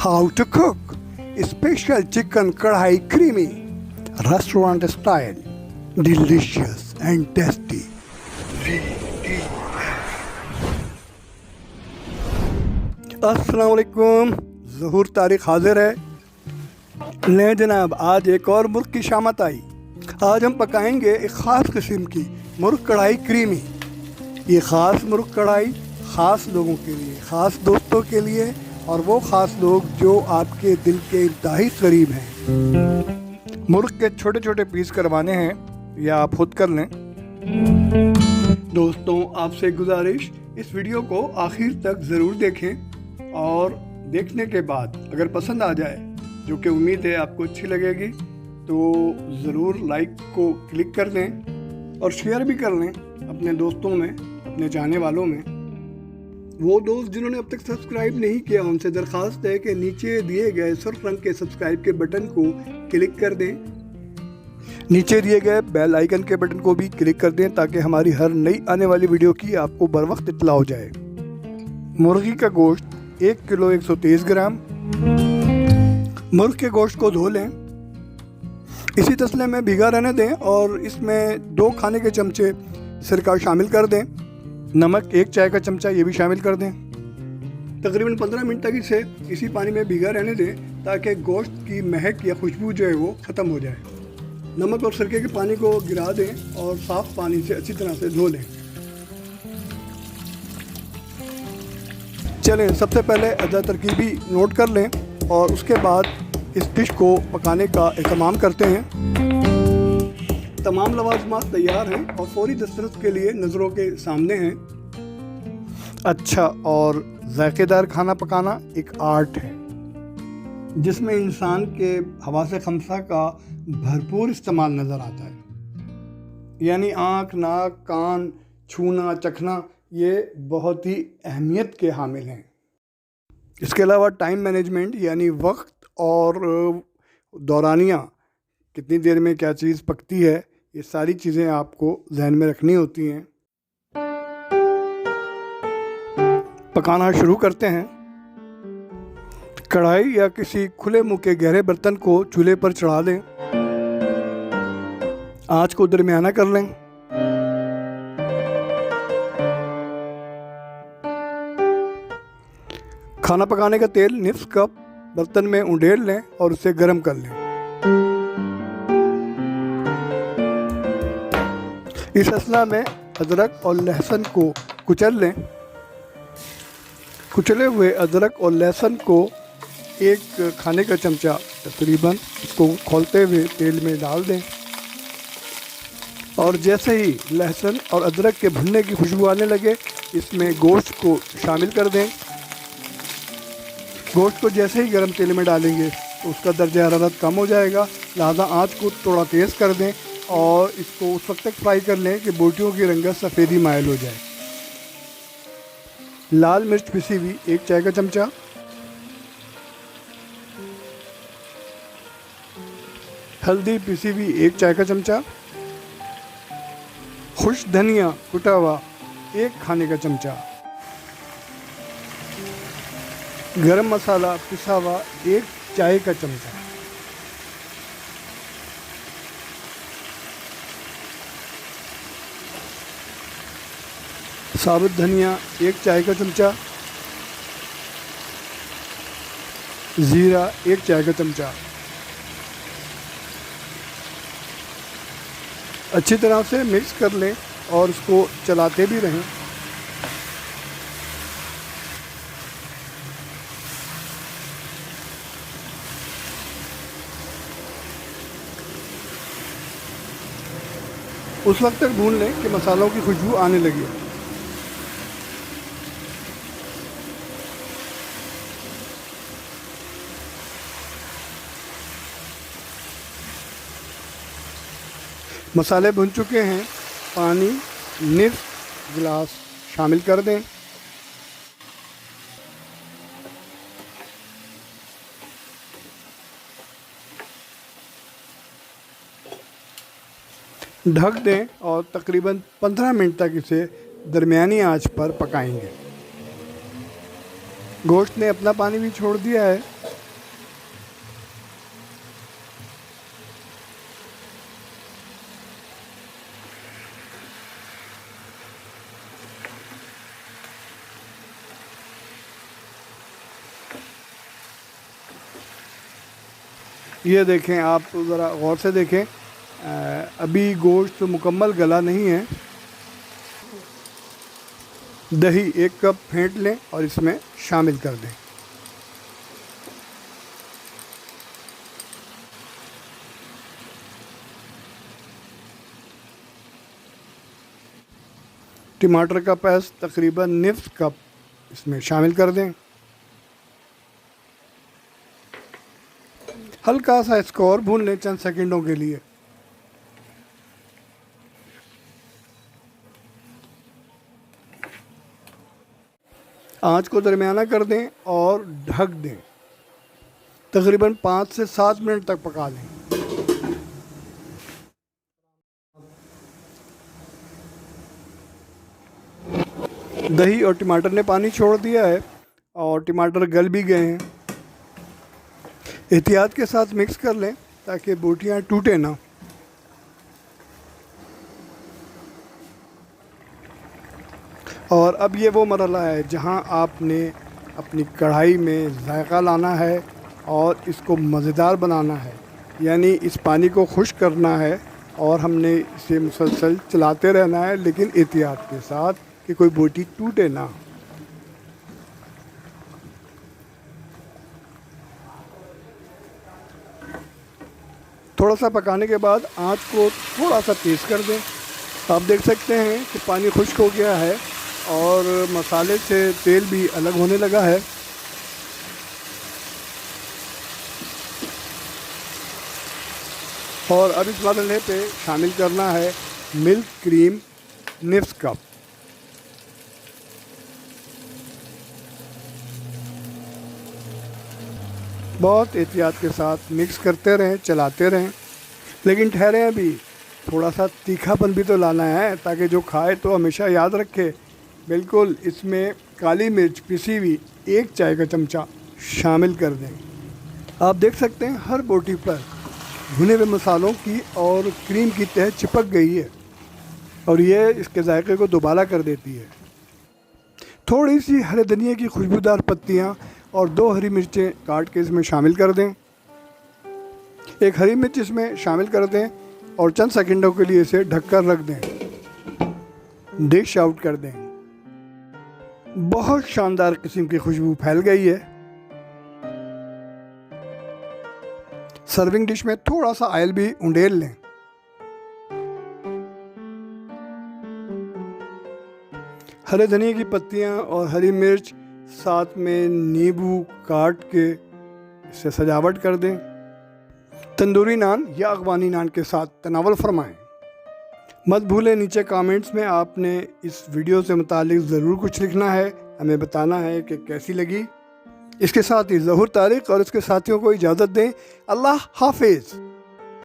To cook special chicken kadhai creamy, restaurant style, delicious and tasty. अस्सलाम वालेकुम ज़हूर तारीख हाजिर है ले जनाब आज एक और मुर्ग की शामत आई आज हम पकाएँगे एक ख़ास किस्म की मुर्ग कढ़ाई क्रीमी ये ख़ास मुर्ग कढ़ाई ख़ास लोगों के लिए ख़ास दोस्तों के लिए और वो ख़ास लोग जो आपके दिल के इंतहाई करीब हैं। मुर्ग के छोटे छोटे पीस करवाने हैं, या आप खुद कर लें। दोस्तों, आपसे गुजारिश, इस वीडियो को आखिर तक ज़रूर देखें और देखने के बाद अगर पसंद आ जाए, जो कि उम्मीद है आपको अच्छी लगेगी तो ज़रूर लाइक को क्लिक कर दें और शेयर भी कर लें अपने दोस्तों में, अपने जाने वालों में। वो दोस्त जिन्होंने अब तक सब्सक्राइब नहीं किया, उनसे दरख्वास्त है कि नीचे दिए गए सुर्ख रंग के सब्सक्राइब के बटन को क्लिक कर दें। नीचे दिए गए बेल आइकन के बटन को भी क्लिक कर दें ताकि हमारी हर नई आने वाली वीडियो की आपको बर वक्त इतला हो जाए। मुर्गी का गोश्त एक किलो एक सौ तेईस ग्राम। मुर्ग के गोश्त को धो लें। इसी तसले में भिगा रहने दें और इसमें दो खाने के चमचे सिरका शामिल कर दें। नमक, एक चाय का चमचा, ये भी शामिल कर दें। तकरीबन पंद्रह मिनट तक इसे इसी पानी में भिगा रहने दें, ताकि गोश्त की महक या खुशबू जो है वो ख़त्म हो जाए। नमक और सरके के पानी को गिरा दें और साफ़ पानी से अच्छी तरह से धो लें। चलें, सबसे पहले अदा तरकीबी नोट कर लें और उसके बाद इस डिश को पकाने का अहतमाम करते हैं। तमाम लवाजमात तैयार हैं और फौरी दस्तरस के लिए नज़रों के सामने हैं। अच्छा और जायकेदार खाना पकाना एक आर्ट है। जिसमें इंसान के हवा से खमसा का भरपूर इस्तेमाल नज़र आता है। यानी आँख नाक कान छूना चखना ये बहुत ही अहमियत के हामिल हैं। इसके अलावा टाइम मैनेजमेंट यानी वक्त और दौरानिया कितनी देर में क्या चीज़ पकती है ये सारी चीज़ें आपको जहन में रखनी होती हैं। पकाना शुरू करते हैं। कढ़ाई या किसी खुले मुँह के गहरे बर्तन को चूल्हे पर चढ़ा दें। आँच को दरमियाना कर लें। खाना पकाने का तेल निफ्स कप बर्तन में उंडेल लें और उसे गर्म कर लें। इस असला में अदरक और लहसुन को कुचल लें। कुचले हुए अदरक और लहसुन को एक खाने का चमचा तकरीबन इसको खोलते हुए तेल में डाल दें। और जैसे ही लहसुन और अदरक के भुनने की खुशबू आने लगे, इसमें गोश्त को शामिल कर दें। गोश्त को जैसे ही गर्म तेल में डालेंगे तो उसका दर्जा हरारत कम हो जाएगा। लिहाजा आँच को थोड़ा तेज़ कर दें। और इसको उस वक्त तक फ्राई कर लें कि बोटियों की रंगत सफ़ेदी मायल हो जाए। लाल मिर्च पिसी हुई एक चाय का चमचा। हल्दी पिसी हुई एक चाय का चमचा। खुश धनिया कुटा हुआ एक खाने का चमचा। गरम मसाला पिसा हुआ एक चाय का चमचा। साबुत धनिया, एक चाय का चमचा। ज़ीरा, एक चाय का चमचा। अच्छी तरह से मिक्स कर लें और उसको चलाते भी रहें। उस वक्त तक भून लें कि मसालों की खुशबू आने लगी। मसाले भुन चुके हैं। पानी निफ गिलास शामिल कर दें। ढक दें और तकरीबन 15 मिनट तक इसे दरमियानी आँच पर पकाएँगे। गोश्त ने अपना पानी भी छोड़ दिया है। ये देखें, आप ज़रा गौर से देखें अभी गोश्त मुकम्मल गला नहीं है। दही एक कप फेंट लें और इसमें शामिल कर दें। टमाटर का पेस्ट तकरीबन निफ्स कप इसमें शामिल कर दें। हल्का सा इसको और भून लें चंद सेकंडों के लिए। आँच को दरमियाना कर दें और ढक दें। तकरीबन पाँच से सात मिनट तक पका लें। दही और टमाटर ने पानी छोड़ दिया है और टमाटर गल भी गए हैं। एहतियात के साथ मिक्स कर लें ताकि बोटियाँ टूटे ना। और अब ये वो मरला है जहाँ आपने अपनी कढ़ाई में जायका लाना है और इसको मज़ेदार बनाना है। यानी इस पानी को खुश करना है और हमने इसे मुसलसल चलाते रहना है, लेकिन एहतियात के साथ कि कोई बोटी टूटे ना। थोड़ा सा पकाने के बाद आँच को थोड़ा सा तेज़ कर दें। आप देख सकते हैं कि पानी खुश्क हो गया है और मसाले से तेल भी अलग होने लगा है। और अब इस मरहले पे शामिल करना है मिल्क क्रीम निफ्स कप बहुत एहतियात के साथ मिक्स करते रहें, चलाते रहें। लेकिन ठहरे अभी। थोड़ा सा तीखापन भी तो लाना है, ताकि जो खाए तो हमेशा याद रखे। बिल्कुल इसमें काली मिर्च पिसी हुई एक चाय का चमचा शामिल कर दें। आप देख सकते हैं हर बोटी पर भुने हुए मसालों की और क्रीम की तह चिपक गई है और ये इसके जायके को दोबारा कर देती है। थोड़ी सी हरे धनिया की खुशबूदार पत्तियाँ और दो हरी मिर्चें काट के इसमें शामिल कर दें। एक हरी मिर्च इसमें शामिल कर दें और चंद सेकंडों के लिए इसे ढककर रख दें। डिश आउट कर दें। बहुत शानदार किस्म की खुशबू फैल गई है। सर्विंग डिश में थोड़ा सा ऑयल भी उंडेल लें। हरे धनिया की पत्तियाँ और हरी मिर्च साथ में नींबू काट के इसे सजावट कर दें। तंदूरी नान या अगवानी नान के साथ तनावल फरमाएँ। मत भूलें, नीचे कमेंट्स में आपने इस वीडियो से मुतालिक ज़रूर कुछ लिखना है। हमें बताना है कि कैसी लगी। इसके साथ ही ज़हूर तारिक और इसके साथियों को इजाज़त दें। अल्लाह हाफिज़।